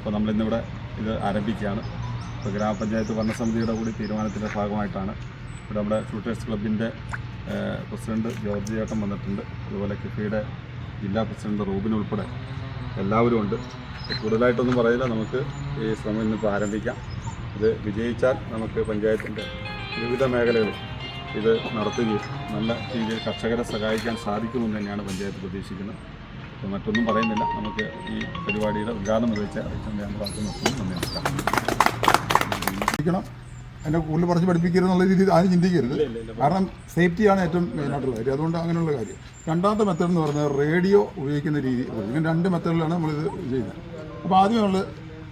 അപ്പോൾ നമ്മളിന്നിവിടെ ഇത് ആരംഭിക്കുകയാണ്. ഇപ്പോൾ ഗ്രാമപഞ്ചായത്ത് ഭരണസമിതിയുടെ കൂടി തീരുമാനത്തിന്റെ ഭാഗമായിട്ടാണ് ഇവിടെ നമ്മുടെ ഷൂട്ടേഴ്സ് ക്ലബിന്റെ പ്രസിഡന്റ് ജോർജ് ചേട്ടൻ വന്നിട്ടുണ്ട്. അതുപോലെ കിഫിയുടെ ജില്ലാ പ്രസിഡന്റ് റൂബിൻ ഉൾപ്പെടെ എല്ലാവരും ഉണ്ട്. കൂടുതലായിട്ടൊന്നും പറയില്ല. നമുക്ക് ഈ ശ്രമം ഇന്നിപ്പോൾ ആരംഭിക്കാം. ഇത് വിജയിച്ചാൽ നമുക്ക് പഞ്ചായത്തിന്റെ വിവിധ മേഖലകളിൽ ഇത് നടത്തുകയും നല്ല രീതിയിൽ കർഷകരെ സഹായിക്കാൻ സാധിക്കുമെന്ന് തന്നെയാണ് പഞ്ചായത്ത് പ്രതീക്ഷിക്കുന്നത്. മറ്റൊന്നും പറയുന്നില്ല. നമുക്ക് ഈ പരിപാടിയുടെ ഉദ്ഘാടനം നിർവഹിച്ച അച്ഛന്റെ ഞാൻ നിർത്തുന്നു നന്ദി നമസ്കാരം. എന്നെ കൂടുതൽ പറഞ്ഞ് പഠിപ്പിക്കരുത് എന്നുള്ള രീതിയിൽ ആരും ചിന്തിക്കരുത്. കാരണം സേഫ്റ്റിയാണ് ഏറ്റവും മെയിനായിട്ടുള്ള കാര്യം. അതുകൊണ്ട് അങ്ങനെയുള്ള കാര്യം. രണ്ടാമത്തെ മെത്തേഡ് എന്ന് പറഞ്ഞാൽ റേഡിയോ ഉപയോഗിക്കുന്ന രീതി. ഇങ്ങനെ രണ്ട് മെത്തേഡിലാണ് നമ്മളിത് ചെയ്യുന്നത്. അപ്പോൾ ആദ്യം നമ്മൾ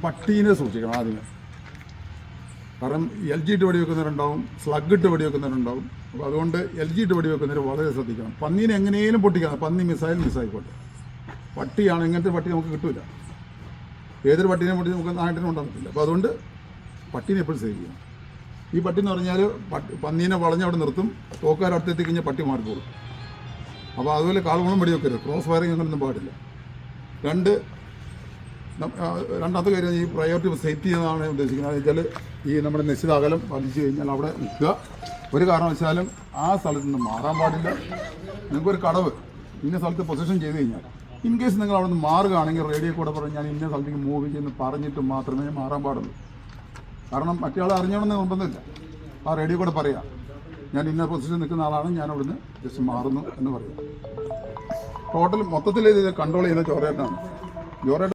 പട്ടീനെ സൂക്ഷിക്കണം ആദ്യമേ. കാരണം എൽ ജി ഇട്ട് വടി വെക്കുന്നവരുണ്ടാവും സ്ലഗ് ഇട്ട് വടി വെക്കുന്നവരുണ്ടാവും അപ്പോൾ അതുകൊണ്ട് എൽ ജി ഇട്ട് വടി വെക്കുന്നവർ വളരെ ശ്രദ്ധിക്കണം. പന്നീനെ എങ്ങനെയും പൊട്ടിക്കണം. പന്നി മിസ്സായാലും മിസ്സായിക്കോട്ടെ പട്ടിയാണ് ഇങ്ങനത്തെ പട്ടി നമുക്ക് കിട്ടില്ല ഏതൊരു പട്ടീനെ പൊട്ടി നമുക്ക് നാട്ടിനും ഉണ്ടാകാൻ പറ്റില്ല അപ്പോൾ അതുകൊണ്ട് പട്ടീനെ എപ്പോഴും സേവ് ചെയ്യണം. ഈ പട്ടി എന്ന് പറഞ്ഞാൽ പട്ടി പന്നീനെ വളഞ്ഞ് അവിടെ നിർത്തും. തോക്കാർ അടുത്തെത്തി കഴിഞ്ഞാൽ പട്ടി മാറിക്കോളും അപ്പോൾ അതുപോലെ കാളുകളും വെടി വെക്കരുത്. ക്രോസ് ഫയറിങ് അങ്ങനൊന്നും പാടില്ല. രണ്ട് രണ്ടാമത്തെ കാര്യം ഈ പ്രയോറിറ്റി സെറ്റ് എന്നാണ് ഞാൻ ഉദ്ദേശിക്കുന്നത്. എന്ന് വെച്ചാൽ ഈ നമ്മുടെ നിശ്ചിത അകലം പാലിച്ചു കഴിഞ്ഞാൽ അവിടെ നിൽക്കുക. ഒരു കാരണവശാലും ആ സ്ഥലത്ത് നിന്ന് മാറാൻ പാടില്ല. നിങ്ങൾക്കൊരു കടവ് ഇന്ന സ്ഥലത്ത് പൊസിഷൻ ചെയ്ത് കഴിഞ്ഞാൽ ഇൻ കേസ് നിങ്ങൾ അവിടെ നിന്ന് മാറുകയാണെങ്കിൽ റേഡിയോ കൂടെ പറഞ്ഞ് ഞാൻ ഇന്ന സ്ഥലത്തേക്ക് മൂവ് ചെയ്യുന്നു പറഞ്ഞിട്ട് മാത്രമേ മാറാൻ പാടുള്ളൂ. കാരണം മറ്റേ അറിഞ്ഞണമെന്ന് നിർബന്ധമില്ല. ആ റേഡിയോ കൂടെ പറയാം. ഞാൻ ഇന്ന പൊസിഷൻ നിൽക്കുന്ന ആളാണ് ഞാൻ അവിടുന്ന് ജസ്റ്റ് മാറുന്നു എന്ന് പറയാം. ടോട്ടൽ മൊത്തത്തിൽ ഇത് കൺട്രോൾ ചെയ്യുന്ന ജോറേട്ടാണ് ജോറേട്ട